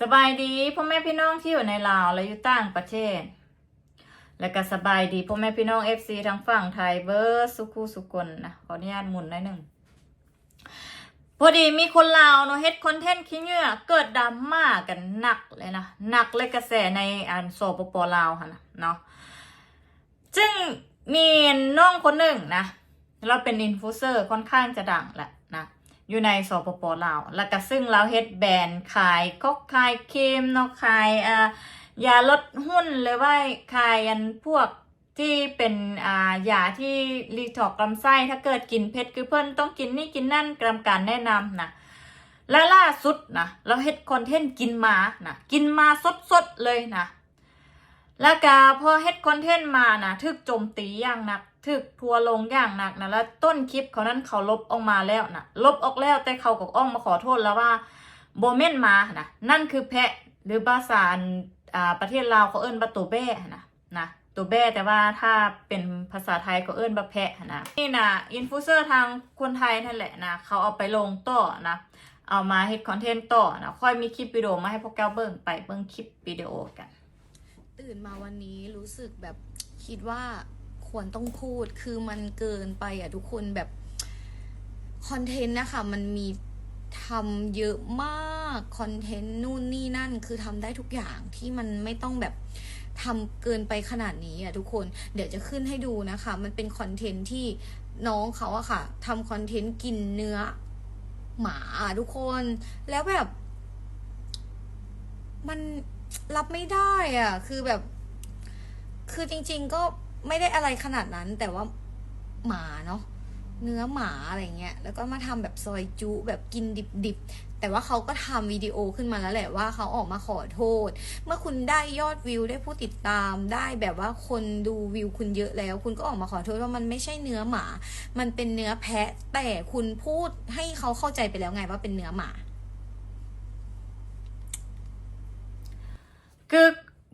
สบายดีพ่อแม่พี่น้องที่อยู่ในลาวและอยู่ต่างประเทศ และก็สบายดีพ่อแม่พี่น้องเอฟซีทั้งฝั่งไทยเบอร์สุคูสุกลนะขออนุญาตหมุนหน่อยหนึ่งพอดีมีคนลาวเนาะเฮ็ดคอนเทนต์ขี้เงื่อเกิดดราม่ากันหนักเลยนะหนักเลยกระแสในอันโซปปลาวค่ะนะเนาะซึ่งมีน้องคนหนึ่งนะเราเป็นอินฟลูเซอร์ค่อนข้างจะดังแหละ อยู่ในสปปลาว แล้วก็ซึ่งเราเฮ็ดแบรนด์ขายก็ขายครีมเนาะขายอ่ายาลดหุ้นหรือว่าขายอันพวกที่เป็นอ่ายาที่รีทอกลำไส้ถ้าเกิดกินเผ็ดคือเพิ่นต้องกินนี่กินนั่นกรรมการแนะนำนะและล่าสุดนะเราเฮ็ดคอนเทนต์กินมานะกินมาสดๆเลยนะแล้วก็พอเฮ็ดคอนเทนต์มานะถึกโจมตีอย่างหนัก ถึกทัวร์ลงอย่างหนักนะแล้วต้นคลิปเขานั้นเขาลบออกมาแล้วนะลบออกแล้วแต่เขาก็อ้องมาขอโทษแล้วว่าโบเมนมานะนั่นคือแพะหรือภาษาอ่าประเทศลาวเขาเอิ้นว่าตัวแบ้นะนะตัวแบ้แต่ว่าถ้าเป็นภาษาไทยเขาเอิ้นว่าแพะนะนี่นะอินฟลูเซอร์ทางคนไทยนั่นแหละนะเขาเอาไปลงต่อนะเอามาเฮ็ดคอนเทนต์ต่อนะค่อยมีคลิปวิดีโอมาให้พวกแก้วเบิ่งไปเบิ่งคลิปวิดีโอกัน ตื่นมาวันนี้รู้สึกแบบคิดว่า ควรต้องพูด คือมันเกินไปอะทุกคนแบบคอนเทนต์นะคะ มันมีทำเยอะมากคอนเทนต์นู่นนี่นั่น คือทำได้ทุกอย่างที่มันไม่ต้องแบบทำเกินไปขนาดนี้อะทุกคนเดี๋ยวจะขึ้นให้ดูนะคะ มันเป็นคอนเทนต์ที่น้องเขาอะค่ะทำคอนเทนต์กินเนื้อหมาอะทุกคนแล้วแบบ มันรับไม่ได้อะคือแบบ คือจริง ๆ ก็ ไม่ได้อะไรขนาดนั้น แต่ว่าหมาเนาะเนื้อหมาอะไรเงี้ย แล้วก็มาทำแบบซอยจุแบบกินดิบๆ แต่ว่าเขาก็ทำวิดีโอขึ้นมาแล้วแหละว่าเขาออกมาขอโทษ เมื่อคุณได้ยอดวิวได้ผู้ติดตามได้แบบว่าคนดูวิวคุณเยอะแล้ว คุณก็ออกมาขอโทษว่ามันไม่ใช่เนื้อหมา มันเป็นเนื้อแพะ แต่คุณพูดให้เขาเข้าใจไปแล้วไงว่าเป็นเนื้อหมา คือ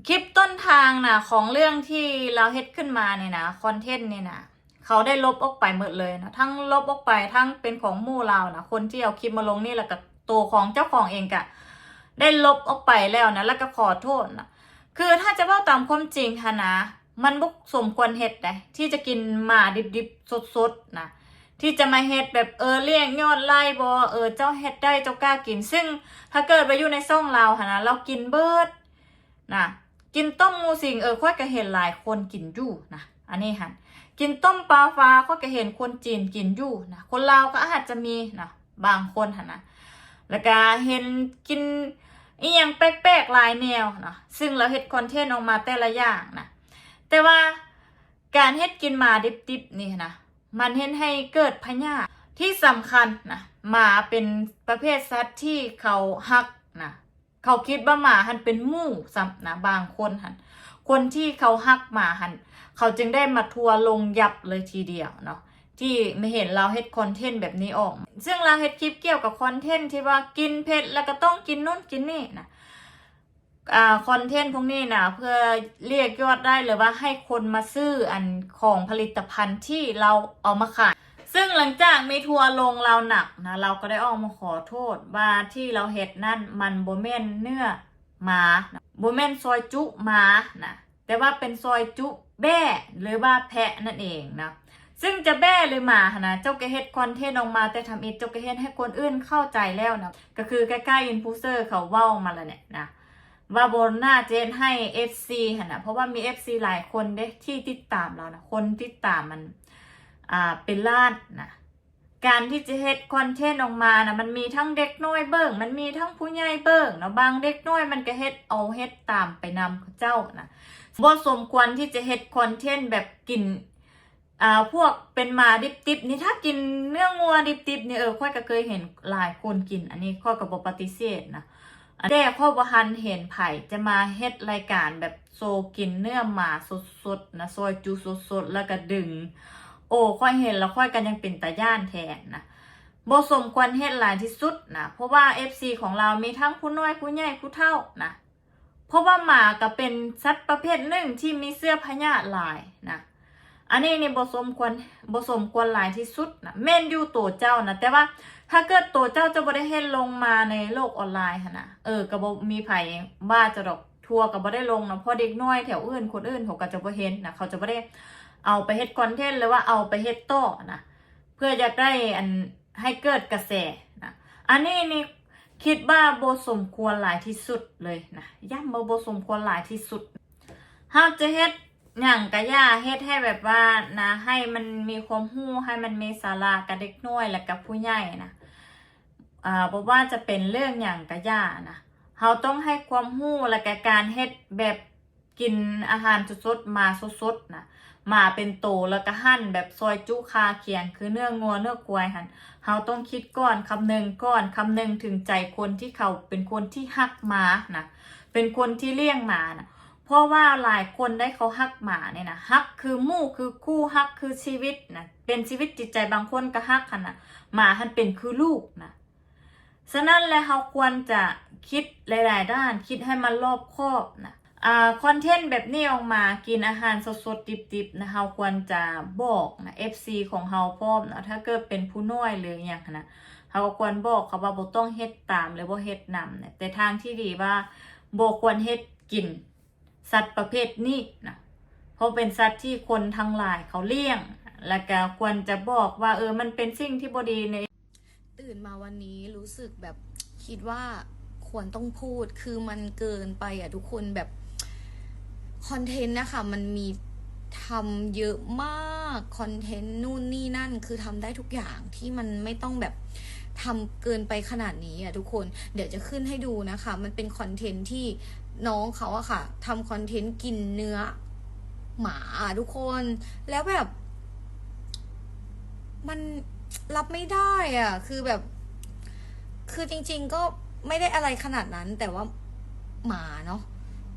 คลิปต้นทางนะของเรื่องที่เราเฮ็ดขึ้นมาเนี่ยนะคอนเทนต์เนี่ยนะเขาได้ลบออกไปหมดเลยนะทั้งลบออกไปทั้งเป็นของมู่เรานะคนที่เอาคลิปมาลงนี่แหละกับตัวของเจ้าของเองกะได้ลบออกไปแล้วนะแล้วก็ขอโทษนะคือถ้าจะเว่าตามความจริงฮะนะ มันบุกสมควรเฮ็ดนะที่จะกินหมาดิบๆสดๆนะที่จะมาเฮ็ดแบบเออเลี้ยงยอดไล่บอเออเจ้าเฮ็ดได้เจ้ากล้ากิน ซึ่งถ้าเกิดไปอยู่ในซ่องเราฮะนะเรากินเบิดนะ กินต้มงูสิงเออค่อยก็เห็นหลายคนกินอยู่นะอันนี้หันกินต้มปลาฟ้าค่อยก็เห็นคนจีนกินอยู่นะคนลาวก็อาจจะมีนะบางคนหันนะแล้วก็เห็นกินอีหยังแปลกๆหลายแนวนะซึ่งเราเฮ็ดคอนเทนต์ออกมาแต่ละอย่างนะแต่ว่าการเฮ็ดกินหมาดิบๆนี่นะมันเห็นให้เกิดพยาธิที่สำคัญนะหมาเป็นประเภทสัตว์ที่เขาฮักนะ เขาคิดว่าหมาหันเป็นมู่ซ้ำนะบางคนหันคนที่เขาฮักหมาหันเขาจึงได้มาทัวร์ลงยับเลยทีเดียวเนาะที่ไม่เห็นเราเฮ็ดคอนเทนต์แบบนี้ออก ซึ่งเราเฮ็ดคลิปเกี่ยวกับคอนเทนต์ที่ว่ากินเผ็ดแล้วก็ต้องกินนู่นกินนี่นะอ่าคอนเทนต์พวกนี้นะเพื่อเรียกยอดได้หรือว่าให้คนมาซื้ออันของผลิตภัณฑ์ที่เราเอามาขาย ซึ่งหลังจากมีทัวร์ลงเราหนักนะเราก็ได้ออกมาขอโทษว่าที่เราเห็ดนั่นมันโบเมนเนื้อหมาโบเมนซอยจุหมานะแต่ว่าเป็นซอยจุแบ้หรือว่าแพะนั่นเองนะซึ่งจะแบ้หรือหมานะเจ้าก็เฮ็ดคอนเทนต์ออกมาแต่ทำอีกเจ้าก็เฮ็ดให้คนอื่นเข้าใจแล้วนะก็คือใกล้ๆอินฟูเซอร์เขาเว้ามาแล้วเนี่ยนะว่าบนหน้าเจนให้ FC หั่นนะเพราะว่ามี FC หลายคนเด้ที่ติดตามเรานะคนติดตามมัน อ่าเป็นล้านนะการที่จะเฮ็ดคอนเทนต์ออกมานะมันมีทั้งเด็กน้อยเบิ่ง มันมีทั้งผู้ใหญ่เบิ่งเนะบางเด็กน้อยมันก็เฮ็ดเอาเฮ็ดตามไปนำเขาเจ้านะบ่สมควรที่จะเฮ็ดคอนเทนต์แบบกินอ่าพวกเป็นมาดิบๆนี่ถ้ากินเนื้องัวดิบๆนี่เออค่อยก็เคยเห็นหลายคนกิน อันนี้ข้อยก็บ่ปฏิเสธนะแต่ข้อยบ่ทันเห็นไผจะมาเฮ็ดรายการแบบโซกินเนื้อหมาสดๆนะซอยจูสดๆแล้วก็ดึง โอ้ค่อยเห็นแล้วค่อยกันยังเป็นตาย่านแทนนะบสมควรเฮ็ดหลายที่สุดนะเพราะว่า FC ของเรามีทั้งผู้น้อยผู้ใหญ่ผู้เฒ่านะเพราะว่าหมาก็เป็นสัตว์ประเภทหนึ่งที่มีเสื้อพญาหลายนะอันนี้นี่บสมควรบสมควรหลายที่สุดนะแม่นอยู่ตัวเจ้านะแต่ว่าถ้าเกิดตัวเจ้าจะบ่ได้เห็นลงมาในโลกออนไลน์นะเออก็บ่มีไผ่ว่าจะดอกทัวร์ก็บ่ได้ลงนะเพราะเด็กน้อยแถวอื่นคนอื่นเขาก็จะบ่เห็นนะเขาจะบ่ได้ เอาไปเฮ็ดคอนเทนต์หรือว่าเอาไปเฮ็ดโต่อนะเพื่ออยากได้อันให้เกิดกระแสนะอันนี้นี่คิดว่าโบสมควรหลายที่สุดเลยนะย้ำว่าบ่สมควรหลายที่สุดเฮาจะเฮ็ดหยังกะย่าเฮ็ดให้แบบว่านะให้มันมีความรู้ให้มันมีสาระกับเด็กน้อยและกับผู้ใหญ่นะอ่าบ่ว่าจะเป็นเรื่องหยังกะย่านะเฮาต้องให้ความรู้และกการเฮ็ดแบบกินอาหารสดๆมาสดๆนะ มาเป็นโตแล้วก็หั่นแบบซอยจุคาเคียง คือเนื้องัวเนื้อกวายหันเฮาต้องคิดก่อนคำนึงก่อนคำนึงถึงใจคนที่เขาเป็นคนที่ฮักหมานะเป็นคนที่เลี้ยงหมานะเพราะว่าหลายคนได้เขาฮักหมาเนี่ยนะฮักคือมู่คือคู่ฮักคือชีวิตนะเป็นชีวิตจิตใจบางคนก็ฮักคันนะหมาหันเป็นคือลูกนะฉะนั้นแล้วเราควรจะคิดหลาย ๆ ด้านคิดให้มันรอบคอบนะ คอนเทนต์แบบนี้ออกมากินอาหารสดๆ ดิบๆนะเราควรจะบอกนะ FC ของเราพร้อมนะถ้าเกิดเป็นผู้น้อยหรืออย่างนั้นนะเราก็ควรบอกเขาว่าบ่ต้องเฮ็ดตามหรือบ่เฮ็ดนำนะแต่ทางที่ดีว่าบ่ควรเฮ็ดกิน สัตว์ประเภทนี้นะเพราะเป็นสัตว์ที่คนทั้งหลายเขาเลี้ยง และก็ควรจะบอกว่าเออมันเป็นสิ่งที่บดีในตื่นมาวันนี้รู้สึกแบบคิดว่าควรต้องพูดคือมันเกินไปอะทุกคนแบบ คอนเทนต์นะคะมันมีทำเยอะมากคอนเทนต์นู่นนี่นั่นคือทำได้ทุกอย่างที่มันไม่ต้องแบบทำเกินไปขนาดนี้อะทุกคนเดี๋ยวจะขึ้นให้ดูนะคะ มันเป็นคอนเทนต์ที่น้องเขาอะค่ะทำคอนเทนต์กินเนื้อ หมาทุกคนแล้วแบบ มันรับไม่ได้อะคือแบบ คือจริง ๆก็ไม่ได้อะไรขนาดนั้นแต่ว่าหมาเนาะ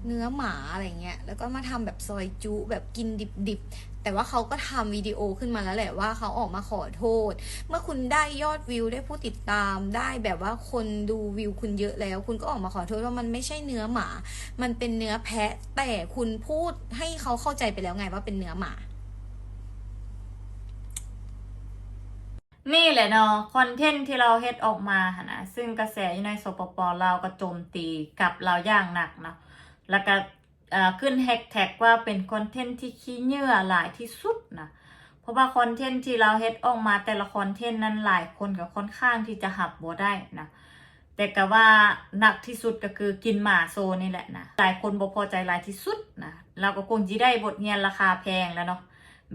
เนื้อหมาอะไรเงี้ย แล้วก็มาทำแบบซอยจุแบบกินดิบๆ แต่ว่าเขาก็ทำวิดีโอขึ้นมาแล้วแหละว่าเขาออกมาขอโทษ เมื่อคุณได้ยอดวิวได้ผู้ติดตามได้แบบว่าคนดูวิวคุณเยอะแล้ว คุณก็ออกมาขอโทษว่ามันไม่ใช่เนื้อหมา มันเป็นเนื้อแพะ แต่คุณพูดให้เขาเข้าใจไปแล้วไงว่าเป็นเนื้อหมานี่แหละเนาะคอนเทนต์ที่เราเฮ็ดออกมาหนะซึ่งกระแสอยู่ในสปปลาวก็โจมตีกับเราอย่างหนักเนาะ แล้วก็ขึ้นแฮชแท็กว่าเป็นคอนเทนต์ที่ขี้เหยื่อหลายที่สุดนะเพราะว่าคอนเทนต์ที่เราเฮ็ดออกมาแต่ละคอนเทนต์นั้นหลายคนก็ค่อนข้างที่จะหับบ่ได้นะแต่ก็ว่าหนักที่สุดก็คือกินหมาโซนี่แหละนะหลายคนบ่พอใจหลายที่สุดนะเราก็คงจะได้บทเรียนราคาแพงแล้วเนาะ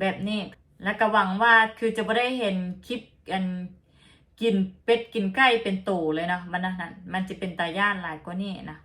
แบบนี้แล้วก็หวังว่าคือจะไม่ได้เห็นคลิปกันกินเป็ดกินไก่เป็นโตเลยเนาะมันนั้นมันจะเป็นตาย่านหลายกว่านี้นะ